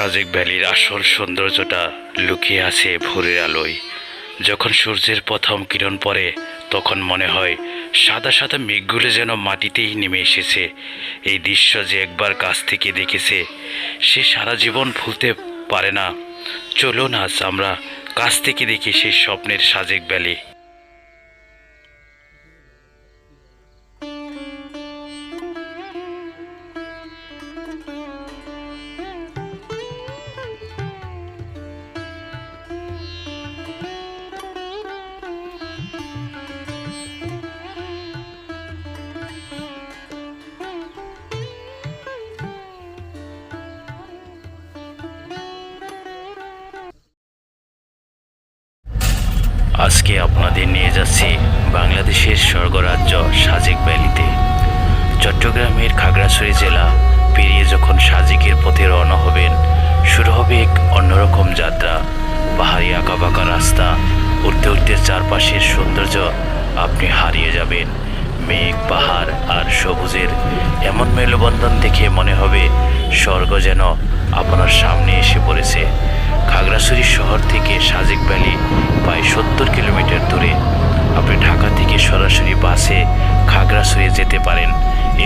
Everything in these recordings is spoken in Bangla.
সাজেক ভ্যালির আসল সৌন্দর্যটা লুকিয়ে আছে ভোরের আলোয়। যখন সূর্যের প্রথম কিরণ পড়ে, তখন মনে হয় সাদা সাদা মেঘগুলো যেন মাটিতেই নেমে এসেছে। এই দৃশ্য যে একবার কাছ থেকে দেখেছে, সে সারা জীবন ভুলতে পারে না। চলুন আজ আমরা কাছ থেকে দেখি সেই স্বপ্নের সাজেক ভ্যালি। আজকে আপনাদের নিয়ে যাচ্ছি বাংলাদেশের স্বর্গরাজ্য সাজেক ভ্যালিতে। চট্টগ্রামের খাগড়াছড়ি জেলা পেরিয়ে যখন সাজেকের পথে রওনা হবেন, শুরু হবে এক অন্যরকম যাত্রা। পাহাড়ি আঁকাবাঁকা রাস্তা উঠতে উঠতে চারপাশের সৌন্দর্য আপনি হারিয়ে যাবেন। মেঘ, পাহাড় আর সবুজের এমন মেলবন্ধন দেখে মনে হবে স্বর্গ যেন আপনার সামনে খাগড়াছড়ি শহর থেকে সাজেক ভ্যালি প্রায় সত্তর কিলোমিটার দূরে। আপনি ঢাকা থেকে সরাসরি বাসে খাগড়াছড়ি যেতে পারেন।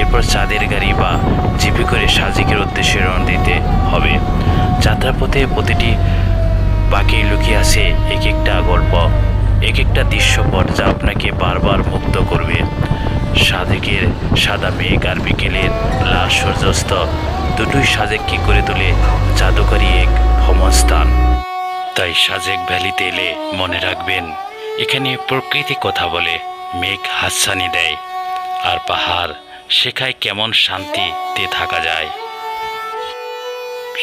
এরপর চাঁদের গাড়ি বা জিপি করে সাজেকের উদ্দেশ্যে রওনা দিতে হবে। যাত্রাপথে প্রতিটি বাকি লুকিয়ে আছে এক একটা গল্প এক একটা দৃশ্যপট যা আপনাকে বারবার মুগ্ধ করবে। সাজেকের সাদা মেঘ আর বিকেলের লাল সূর্যাস্ত দুটোই সাজেককে করে তোলে। জাদুকরী এক ভ্রমণস্থান তাই সাজেক ভ্যালিতে এলে মনে রাখবেন, এখানে প্রকৃতি কথা বলে, মেঘ হাসানি দেয়, আর পাহাড় শেখায় কেমন শান্তিতে থাকা যায়।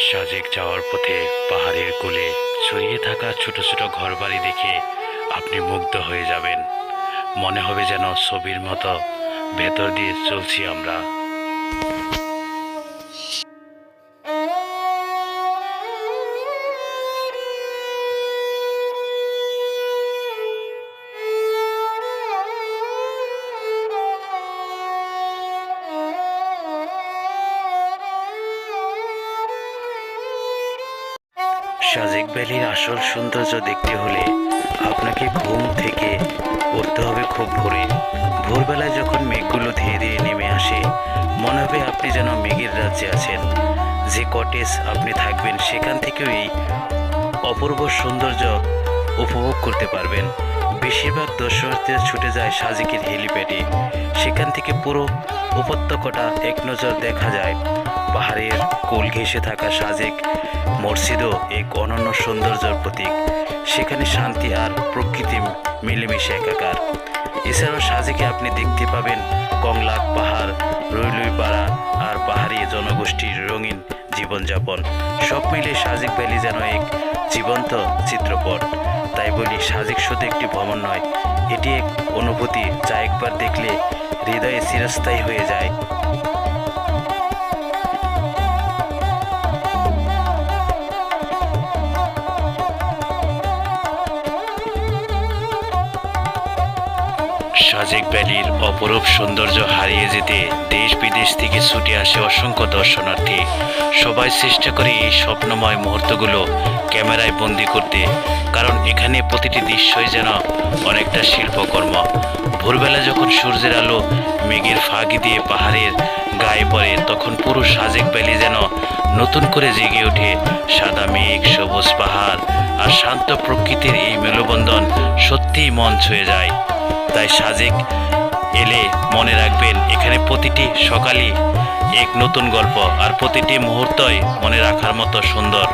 সাজেক যাওয়ার পথে পাহাড়ের কোলে ছড়িয়ে থাকা ছোট ছোট ঘরবাড়ি দেখে আপনি মুগ্ধ হয়ে যাবেন। মনে হবে যেন ছবির মতো ভেতর দিয়ে চলছি আমরা। সাজেক ভ্যালির আসল সৌন্দর্য দেখতে হলে আপনাকে ঘুম থেকে উঠতে হবে খুব ভোরে। ভোরবেলায় যখন মেঘগুলো ধীরে ধীরে নেমে আসে, মনে হবে আপনি যেন মেঘের রাজ্যে আছেন। যে কটেজ আপনি থাকবেন, সেখান থেকেও এই অপূর্ব সৌন্দর্য উপভোগ করতে পারবেন। বেশিরভাগ দর্শকদের ছুটে যায় সাজেকের হেলিপ্যাডে। সেখান থেকে পুরো উপত্যকাটা এক নজর দেখা যায়। পাহাড়ের কোল ঘেঁষে থাকা সাজেক মসজিদও এক অনন্য সৌন্দর্যের প্রতীক। সেখানে শান্তি আর প্রকৃতি মিলেমিশে একাকার। এছাড়াও সাজেকে আপনি দেখতে পাবেন কংলাক পাহাড় রইলুই পাড়া আর পাহাড়ি জনগোষ্ঠীর রঙিন জীবনযাপন। সব মিলে সাজেক ভ্যালি যেন এক জীবন্ত চিত্রপট। তাই বলি, সাজেক শুধু একটি ভ্রমণ নয়, এটি এক অনুভূতি যা একবার দেখলে হৃদয়ে চিরস্থায়ী হয়ে যায়। সাজেক ভ্যালির অপরূপ সৌন্দর্য হারিয়ে যেতে দেশ বিদেশ থেকে ছুটে আসে অসংখ্য দর্শনার্থী। সবাই চেষ্টা করে এই স্বপ্নময় মুহূর্তগুলো ক্যামেরায় বন্দি করতে, কারণ এখানে প্রতিটি দৃশ্যই যেন অনেকটা শিল্পকর্ম। ভোরবেলা যখন সূর্যের আলো মেঘের ফাঁকি দিয়ে পাহাড়ের গায়ে পড়ে, তখন পুরো সাজেক ভ্যালি যেন নতুন করে জেগে ওঠে। সাদা মেঘ, সবুজ পাহাড় আর শান্ত প্রকৃতির এই মেলবন্ধন সত্যিই মন ছুঁয়ে যায়। তাই সাজেক এলে মনে রাখবেন, এখানে প্রতিটি সকালই এক নতুন গল্প আর প্রতিটি মুহূর্তই মনে রাখার মতো সুন্দর।